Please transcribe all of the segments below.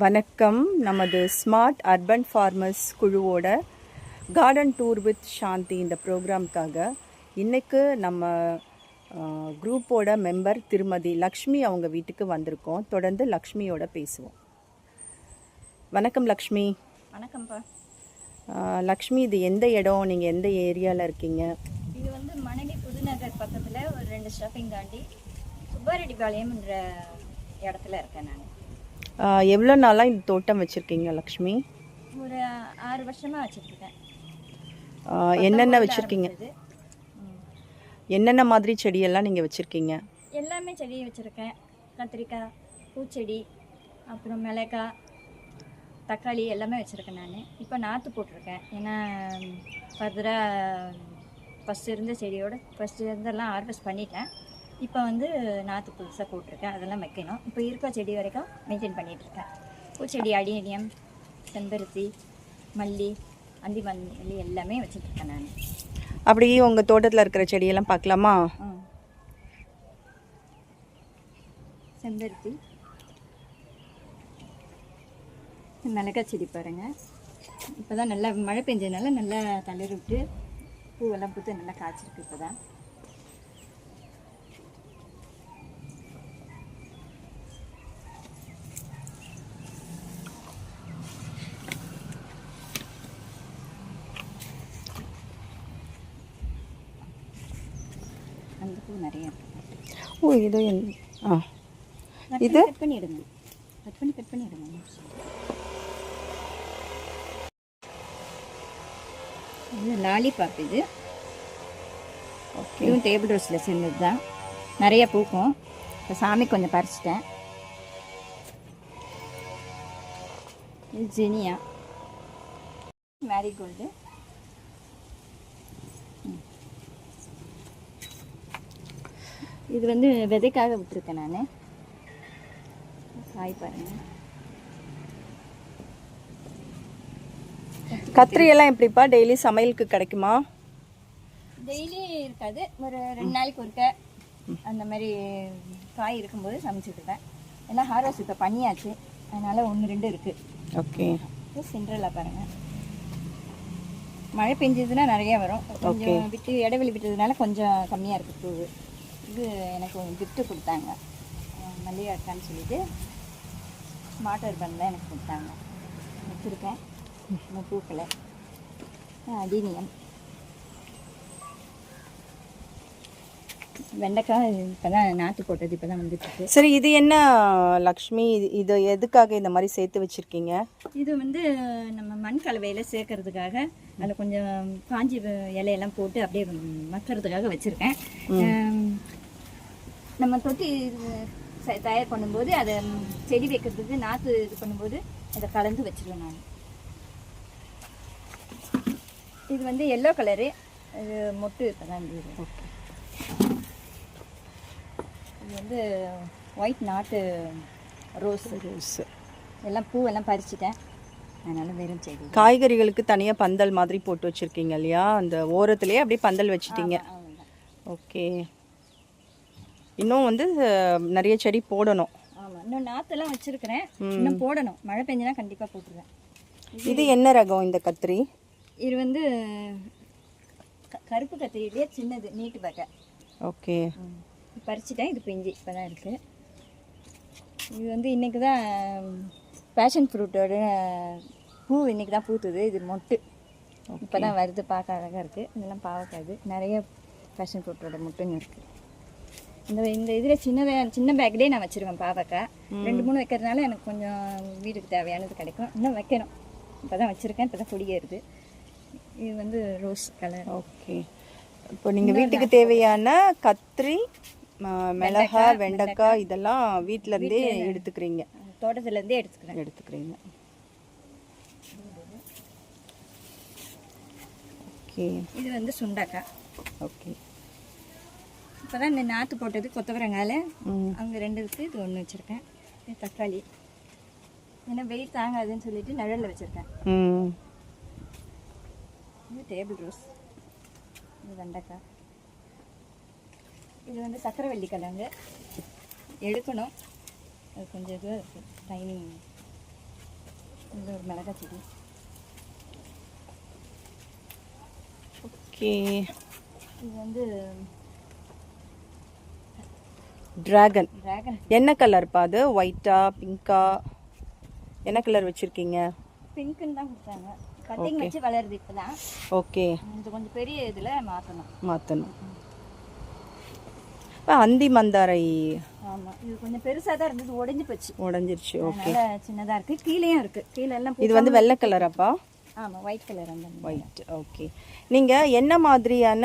வணக்கம். நமது smart urban farmers குழுவோட கார்டன் டூர் வித் சாந்தி இந்த ப்ரோக்ராம்க்காக இன்னைக்கு நம்ம குரூப்போட மெம்பர் திருமதி லக்ஷ்மி அவங்க வீட்டுக்கு வந்திருக்கோம். தொடர்ந்து லக்ஷ்மியோட பேசுவோம். வணக்கம் லக்ஷ்மி. வணக்கம்ப்பா லக்ஷ்மி இது எந்த இடம்? நீங்கள் எந்த ஏரியாவில் இருக்கீங்க? இது வந்து மணலி புதுநகர் பக்கத்தில் ஒரு ரெண்டு ஷாப்பிங் தாண்டி சுப்பாரெட்டிப்பாளையம்ன்ற இடத்துல இருக்கேன் நான். எவ்வளோ நாளாக இந்த தோட்டம் வச்சுருக்கீங்க லக்ஷ்மி? ஒரு ஆறு வருஷமாக வச்சுருக்கேன். என்னென்ன வச்சுருக்கீங்க? என்னென்ன மாதிரி செடியெல்லாம் நீங்கள் வச்சுருக்கீங்க? எல்லாமே செடி வச்சுருக்கேன். கத்திரிக்காய் பூச்செடி அப்புறம் மிளகாய் தக்காளி எல்லாமே வச்சுருக்கேன் நான். இப்போ நாற்று போட்டிருக்கேன். ஏன்னா ஃபர்தராக ஃபஸ்ட்டு இருந்த செடியோட ஃபஸ்ட்டு இருந்தெல்லாம் ஹார்வெஸ்ட் பண்ணிட்டேன். இப்போ வந்து நாற்று புதுசாக போட்டிருக்கேன். அதெல்லாம் வைக்கணும். இப்போ இருக்க செடி வரைக்கும் மெயின்டைன் பண்ணிகிட்ருக்கேன் பூச்செடி அடினியம் செம்பருத்தி மல்லி அந்தி மல்லி எல்லாமே வச்சுட்ருக்கேன் நான். அப்படி உங்கள் தோட்டத்தில் இருக்கிற செடியெல்லாம் பார்க்கலாமா? செம்பருத்தி. மிளகாய் செடி பாருங்க. இப்போ தான் நல்லா மழை பெஞ்சதுனால நல்லா தளிர் விட்டு பூவெல்லாம் பூத்து நல்லா காய்ச்சிருக்கு இப்போ தான் அந்த பூ நிறைய இருக்கு ஓ இது என் ஆ. கட் இது? பண்ணி கட் பண்ணிடுங்க. கட் பண்ணி கட் பண்ணிடுங்க. இது லாலிபாப் இது. ஓகே. இதுவும் டேபிள் ரோஸில் சேர்ந்தது தான். நிறைய பூக்கும். இப்போ சாமி கொஞ்சம் பறிச்சிட்டேன். இது ஜெனியா. மேரிகோல்டு இது வந்து விதைக்காக விட்டுருக்கேன் நான். காய் பாருங்க. கத்திரி எல்லாம் எப்படிப்பா? டெய்லி சமையலுக்கு கிடைக்குமா? டெய்லி இருக்காது. ஒரு ரெண்டு நாளைக்கு ஒருக்க அந்த மாதிரி காய் இருக்கும்போது சமைச்சிட்டுருக்கேன் எல்லாம் ஹார்வெஸ்ட் இப்போ பண்ணியாச்சு. அதனால் ஒன்று ரெண்டு இருக்குது ஓகே. சிண்ட்ரலா பாருங்க. மழை பெஞ்சதுன்னா நிறைய வரும். கொஞ்சம் விட்டு இடைவெளி விட்டதுனால கொஞ்சம் கம்மியாக இருக்குது பூவு. இது எனக்கு கிஃப்ட்டு கொடுத்தாங்க. மல்லிகை அக்கான்னு சொல்லிட்டு ஸ்மார்ட் பண்ணல எனக்கு கொடுத்தாங்க. வச்சுருக்கேன். இன்னும் பூக்களை அடினியம். வெண்டைக்காய் இப்போ தான் நாற்று போட்டது இப்போ தான் வந்துட்டுருக்கு. சரி இது என்ன லக்ஷ்மி? இது இது எதுக்காக இந்த மாதிரி சேர்த்து வச்சிருக்கீங்க? இது வந்து நம்ம மண் கலவையில் சேர்க்கறதுக்காக அதில் கொஞ்சம் காஞ்சி இலையெல்லாம் போட்டு அப்படியே மக்கறதுக்காக வச்சுருக்கேன். நம்ம தொட்டி தயார் பண்ணும்போது அதை செடி வைக்கிறதுக்கு நாற்று இது பண்ணும்போது அதை கலந்து வச்சிருவேன் நான். இது வந்து எல்லோ கலரு இது மொட்டு இப்போ தான் இது. இது வந்து ஒயிட் நாட்டு ரோஸ் ரோஸ் எல்லாம் பூவெல்லாம் பறிச்சிட்டேன். அதனால வெறும் செடி. காய்கறிகளுக்கு தனியாக பந்தல் மாதிரி போட்டு வச்சிருக்கீங்க இல்லையா? அந்த ஓரத்துலேயே அப்படியே பந்தல் வச்சிட்டீங்க. ஓகே. இன்னும் வந்து நிறைய செடி போடணும். ஆமாம் இன்னும் நாற்றுலாம் வச்சுருக்கிறேன். இன்னும் போடணும். மழை பெஞ்சுனா கண்டிப்பாக போட்டுருவேன். இது என்ன ரகம் இந்த கத்திரி? இது வந்து கருப்பு கத்திரியிலே சின்னது நீட்டு பேக்கை ஓகே. பறிச்சிட்டேன். இது பிஞ்சு. இப்போ தான் இருக்குது இது வந்து இன்றைக்கி தான் பேஷன் ஃப்ரூட்டோட பூ இன்றைக்கி தான் பூத்துது. இது மொட்டு. இப்போ தான் வருது. பார்க்க அழகாக இருக்குது இதெல்லாம் பாவக்காது நிறைய பேஷன் ஃப்ரூட்டோட மொட்டுங்க இருக்குது இந்த இந்த இதில் சின்னதாக சின்ன பேக்லேயே நான் வச்சுருவேன் பாவக்காய். ரெண்டு மூணு வைக்கிறதுனால எனக்கு கொஞ்சம் வீட்டுக்கு தேவையானது கிடைக்கும். இன்னும் வைக்கணும். இப்போ தான் வச்சுருக்கேன். இப்போ தான் கொடியேறுது இது வந்து ரோஸ் கலர் ஓகே. இப்போ நீங்கள் வீட்டுக்கு தேவையான கத்திரி மிளகா வெண்டைக்காய் இதெல்லாம் வீட்ல இருந்தே எடுத்துக்கிறீங்க. தோட்டத்துலேருந்தே எடுத்துக்கிறேன். எடுத்துக்கிறீங்க. ஓகே. இது வந்து சுண்டக்காய். ஓகே. இப்போ தான் இந்த நாற்று போட்டது கொத்தவரங்கால அங்கே ரெண்டு இருக்குது இது ஒன்று வச்சுருக்கேன். இது தக்காளி. ஏன்னா வெயில் தாங்காதுன்னு சொல்லிட்டு நிழலில் வச்சுருக்கேன். இது டேபிள் ரோஸ் இது வெண்டைக்காய். இது வந்து சக்கரவள்ளி கிழங்கு. எடுக்கணும். அது கொஞ்சம் இதுவாக இருக்குது டைமிங் இது ஒரு மிளகாய் செடி. ஓகே. இது வந்து டிராகன் என்ன கலர்ப்பா அது? ஒயிட்டா பிங்கா என்ன கலர் வச்சுருக்கீங்க? பிங்க்குன்னு தான் கொடுத்தாங்க. கட்டிங் வச்சு வளருது இப்போ தான் ஓகே இது கொஞ்சம் பெரிய இதில் மாற்றணும் மாற்றணும் இப்போ அந்தி மந்தாரை. ஆமாம் இது கொஞ்சம் பெருசாக தான் இருந்தது. உடைஞ்சு போச்சு. உடஞ்சிருச்சு. ஓகே சின்னதாக இருக்குது கீழேயும் இருக்குது கீழே எல்லாம் இது வந்து வெள்ளை கலராப்பா ஆமாம் ஒயிட் கலர் அந்த. ஒயிட் ஓகே நீங்கள் என்ன மாதிரியான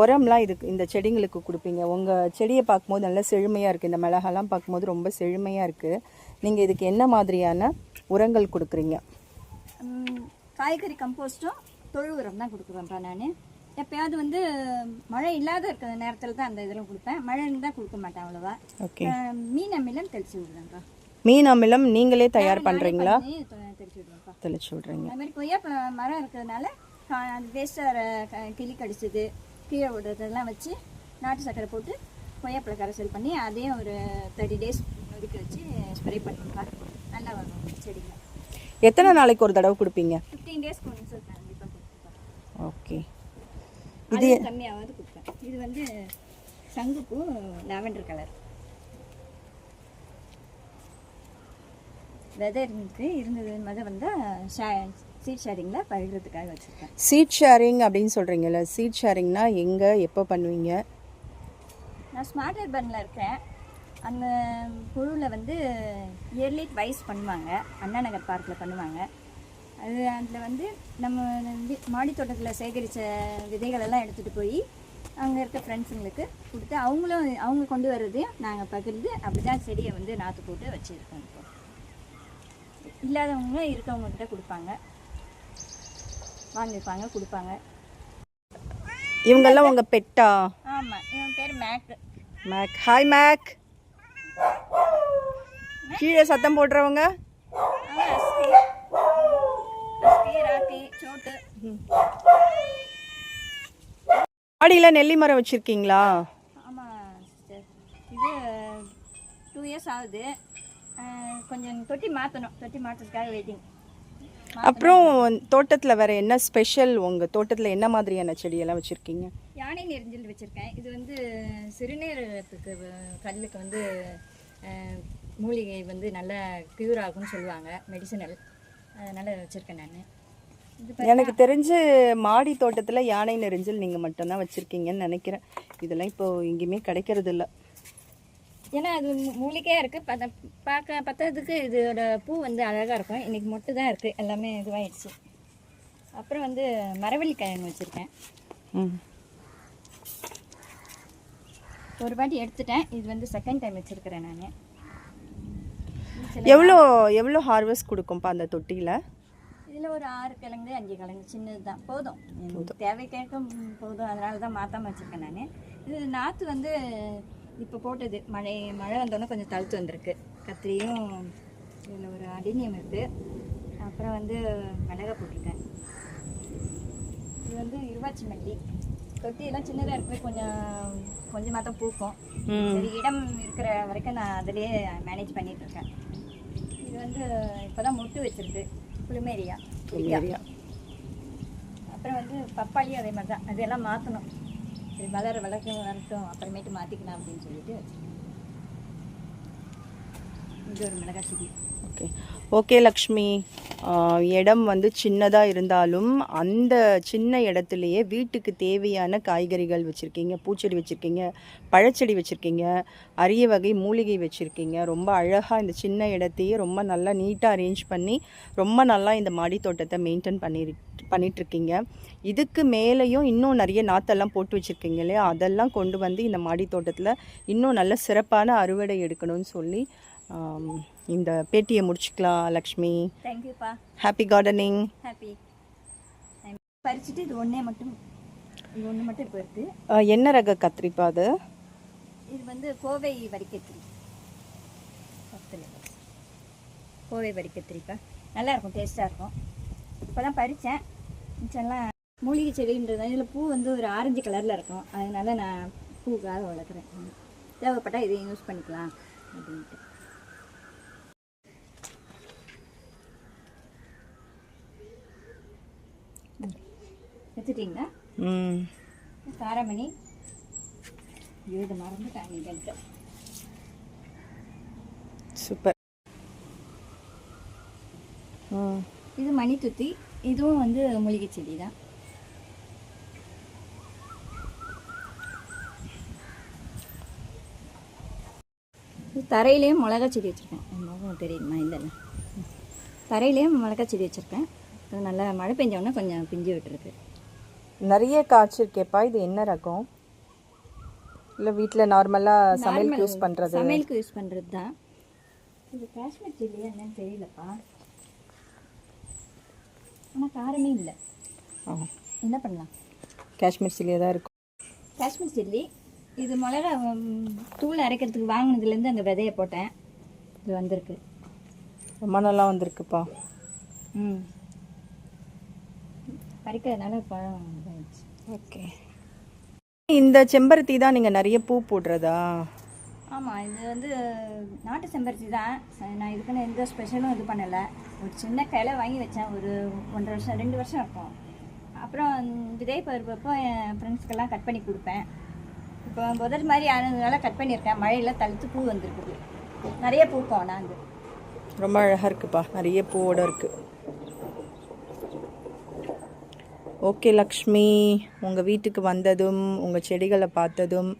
உரம்லாம் இதுக்கு இந்த செடிங்களுக்கு கொடுப்பீங்க. உங்கள் செடியை பார்க்கும்போது நல்லா செழுமையாக இருக்குது இந்த மிளகாலாம் பார்க்கும்போது ரொம்ப செழுமையாக இருக்குது நீங்கள் இதுக்கு என்ன மாதிரியான உரங்கள் கொடுக்குறீங்க? காய்கறி கம்போஸ்ட்டும் தொழு உரம் தான் கொடுக்குறேன்ப்பா நான். எப்பயாவது வந்து மழை இல்லாத இருக்கிற நேரத்தில் தான் அந்த இதெல்லாம் கொடுப்பேன். மழை இருந்தால் கொடுக்க மாட்டேன் அவ்வளோவா. ஓகே. மீன் அமிலம் தெளிச்சு விடுறேன்ப்பா. மீன் அமிலம் நீங்களே தயார் பண்ணுறீங்களா தெளிச்சு விடுறேன்ப்பா. தெளிச்சு விட்றீங்க. அது மாதிரி கொய்யா மரம் இருக்கிறதுனால வேஸ்ட்டாக கிளி கடிச்சது கீழே விடுறதெல்லாம் வச்சு நாட்டு சக்கரை போட்டு கொய்யாப்பழ கரைசல் பண்ணி அதையும் ஒரு தேர்ட்டி டேஸ் ஒதுக்கி வச்சு ஸ்ப்ரே பண்ணுவேன்ப்பா நல்லா வரும் செடிங்க. எத்தனை நாளைக்கு ஒரு தடவை கொடுப்பீங்க? ஃபிஃப்டீன் டேஸ்க்கு ஒன்று சார் கண்டிப்பாக ஓகே இது கம்மியாவது கொடுப்பேன். இது வந்து சங்குப்பூ லாவெண்டர் கலர் விதை இருந்துச்சு இருந்தது மத வந்தால் சீட் ஷேரிங்கில் பழுகிறதுக்காக வச்சுருக்கேன். சீட் ஷேரிங் அப்படின்னு சொல்கிறீங்கல்ல சீட் ஷேரிங்னா எங்கே எப்போ பண்ணுவீங்க? நான் ஸ்மார்ட் அர்பனில் இருக்கேன். அந்த குழுவில் வந்து இயர்லி வைஸ் பண்ணுவாங்க. அண்ணா நகர் பார்க்கில் பண்ணுவாங்க. அது அதில் வந்து நம்ம வி- மாடி தோட்டத்தில் சேகரித்த விதைகளெல்லாம் எடுத்துகிட்டு போய் அங்கே இருக்க ஃப்ரெண்ட்ஸுங்களுக்கு கொடுத்து அவங்களும் அவங்க கொண்டு வர்றதையும் நாங்கள் பகிர்ந்து அப்படி தான் செடியை வந்து நாற்று போட்டு வச்சுருக்கோம் இப்போ. இல்லாதவங்க இருக்கவங்க கிட்ட கொடுப்பாங்க. வாங்கிப்பாங்க கொடுப்பாங்க. இவங்கெல்லாம் உங்கள் பெட்டா? ஆமாம் இவன் பேர் மேக்கு மேக். Hi make. கீழே சத்தம் போடுறவங்க. மாடியில் நெல்லி மரம் வச்சுருக்கீங்களா? ஆமா sister. இது டூ இயர்ஸ் ஆகுது. கொஞ்சம் தொட்டி மாற்றணும் தொட்டி மாற்றுறதுக்காக வெயிட்டிங் அப்புறம் தோட்டத்தில் வேற என்ன ஸ்பெஷல் உங்கள் தோட்டத்தில் என்ன மாதிரியான செடியெல்லாம் வச்சுருக்கீங்க? யானை நெரிஞ்சல் வச்சுருக்கேன். இது வந்து சிறுநீரகத்துக்கு கல்லுக்கு வந்து மூலிகை வந்து நல்லா க்யூர் ஆகும்னு சொல்லுவாங்க மெடிசனல் அதனால் வச்சுருக்கேன் நான். எனக்கு தெரிஞ்சு மாடி தோட்டத்தில் யானை நெரிஞ்சல் நீங்கள் மட்டும்தான் வச்சுருக்கீங்கன்னு நினைக்கிறேன். இதெல்லாம் இப்போ எங்கேயுமே கிடைக்கிறது இல்ல ஏன்னா அது மூ- மூலிகையா இருக்கு. பத பார்க்க பத்ததுக்கு இதோட பூ வந்து அழகா இருக்கும். இன்னைக்கு மொட்டு தான் இருக்கு. எல்லாமே இதுவாயிடுச்சு. அப்புறம் வந்து மரவள்ளி கிழங்கு வச்சிருக்கேன் ஒரு வாட்டி எடுத்துட்டேன். இது வந்து செகண்ட் டைம் வச்சிருக்கிறேன் நான். எவ்வளோ எவ்வளோ ஹார்வெஸ்ட் கொடுக்கும்ப்பா அந்த தொட்டியில்? இதில் ஒரு ஆறு கிழங்கு அஞ்சு கிழங்கு. சின்னது தான் போதும். தேவை போதும். அதனால தான் மாற்றாம வச்சுருக்கேன் நான். இது நாற்று வந்து இப்போ போட்டது. மழை மழை வந்தோடனே கொஞ்சம் தழுத்து வந்திருக்கு. கத்திரியும் இதில் ஒரு அடினியம் இருக்குது அப்புறம் வந்து மிளகா போட்டிருக்கேன். இது வந்து இருவாச்சி மல்லி. தொட்டியெல்லாம் சின்னதாக இருக்குது கொஞ்சம் கொஞ்சமாக தான் பூக்கும். சரி இடம் இருக்கிற வரைக்கும் நான் அதிலேயே மேனேஜ் பண்ணிட்டு இருக்கேன். இது வந்து இப்போ தான் முட்டு வச்சிருக்கு. புளிமேரியா. ஏரியா அப்புறம் வந்து பப்பாளியும் அதே மாதிரி தான் அதெல்லாம் மாற்றணும் சரி வளர வளர்க்க வரட்டும் அப்புறமேட்டு மாற்றிக்கலாம் அப்படின்னு சொல்லிட்டு இது ஒரு மிளகாய் செடி. ஓகே. ஓகே லக்ஷ்மி. இடம் வந்து சின்னதாக இருந்தாலும் அந்த சின்ன இடத்துலையே வீட்டுக்கு தேவையான காய்கறிகள் வச்சுருக்கீங்க பூச்செடி வச்சுருக்கீங்க பழச்செடி வச்சுருக்கீங்க அரிய வகை மூலிகை வச்சுருக்கீங்க. ரொம்ப அழகாக இந்த சின்ன இடத்தையே ரொம்ப நல்லா நீட்டாக அரேஞ்ச் பண்ணி ரொம்ப நல்லா இந்த மாடி தோட்டத்தை மெயின்டைன் பண்ணி பண்ணிகிட்ருக்கீங்க இதுக்கு மேலேயும் இன்னும் நிறைய நாத்தெல்லாம் போட்டு வச்சுருக்கீங்க இல்லையா? அதெல்லாம் கொண்டு வந்து இந்த மாடி தோட்டத்தில் இன்னும் நல்ல சிறப்பான அறுவடை எடுக்கணும்னு சொல்லி இந்த பேட்டியை முடிச்சுக்கலாம் லக்ஷ்மி. தேங்க்யூப்பா. ஹாப்பி கார்டனிங் ஹாப்பி பறிச்சுட்டு இது ஒன்றே மட்டும் இது ஒன்று மட்டும் இப்போ இருக்குது என்ன ரக கத்திரிப்பா அது? இது வந்து கோவை வரிக்கத்திரி. கோவை வரிக்கத்திரிப்பா. நல்லா இருக்கும் டேஸ்ட்டாக இருக்கும். இப்போ தான் பறித்தேன் மிச்சம்லாம் மூலிகை செடின்றது இதில் பூ வந்து ஒரு ஆரஞ்சு கலரில் இருக்கும். அதனால நான் பூக்காக வளர்க்குறேன். தேவைப்பட்டால் இதையும் யூஸ் பண்ணிக்கலாம் அப்படின்ட்டு. எடுத்துட்டிங்களா ம். காரமணி இது மறந்துட்டாங்க என்கிட்ட. சூப்பர். இது மணி துத்தி இதுவும் வந்து மூலிகை செடி தான். இது தரையிலேயும் மிளகா செடி வச்சுருக்கேன். முகம் தெரியுமா இல்லைல்ல தரையிலேயும் மிளகா செடி வச்சுருக்கேன். நல்லா மழை பெஞ்ச உடனே கொஞ்சம் பிஞ்சு விட்டுருக்கு. நிறைய காய்ச்சிருக்கேப்பா இது என்ன ரகம்? இல்லை வீட்டில் நார்மலாக சமையலுக்கு யூஸ் பண்ணுறது சமையலுக்கு யூஸ் பண்ணுறது தான் இது காஷ்மீர் சில்லியா என்னன்னு தெரியலப்பா. ஆனால் காரமே இல்லை. என்ன பண்ணலாம்? காஷ்மீர் சில்லியாக தான் இருக்கும். காஷ்மீர் சில்லி இது மிளகா தூள் அரைக்கிறதுக்கு வாங்கினதுலேருந்து அந்த விதைய போட்டேன். இது வந்திருக்கு. ரொம்ப நல்லா வந்திருக்குப்பா. ம். பறிக்கிறதுனால பழம் இதாயிடுச்சு. ஓகே. இந்த செம்பருத்தி தான் நீங்கள் நிறைய பூ போடுறதா? ஆமாம் இது வந்து நாட்டு செம்பருத்தி தான். நான் இதுக்குன்னு எந்த ஸ்பெஷலும் இது பண்ணலை. ஒரு சின்ன கிளை வாங்கி வச்சேன். ஒரு ஒன்றரை வருஷம் ரெண்டு வருஷம் இருக்கும். அப்புறம் விதை பருவப்போ என் ஃப்ரெண்ட்ஸ்க்கெல்லாம் கட் பண்ணி கொடுப்பேன். இப்போ முதல் மாதிரி ஆனதுனால கட் பண்ணியிருக்கேன். மழையில் தழுத்து பூ வந்திருக்குது. நிறைய பூக்கும் நான் அது ரொம்ப அழகாக இருக்குப்பா. நிறைய பூவோட இருக்கு. ஓகே லக்ஷ்மி உங்கள் வீட்டுக்கு வந்ததும் உங்கள் செடிகளை பார்த்ததும்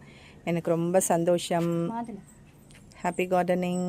எனக்கு ரொம்ப சந்தோஷம். Happy gardening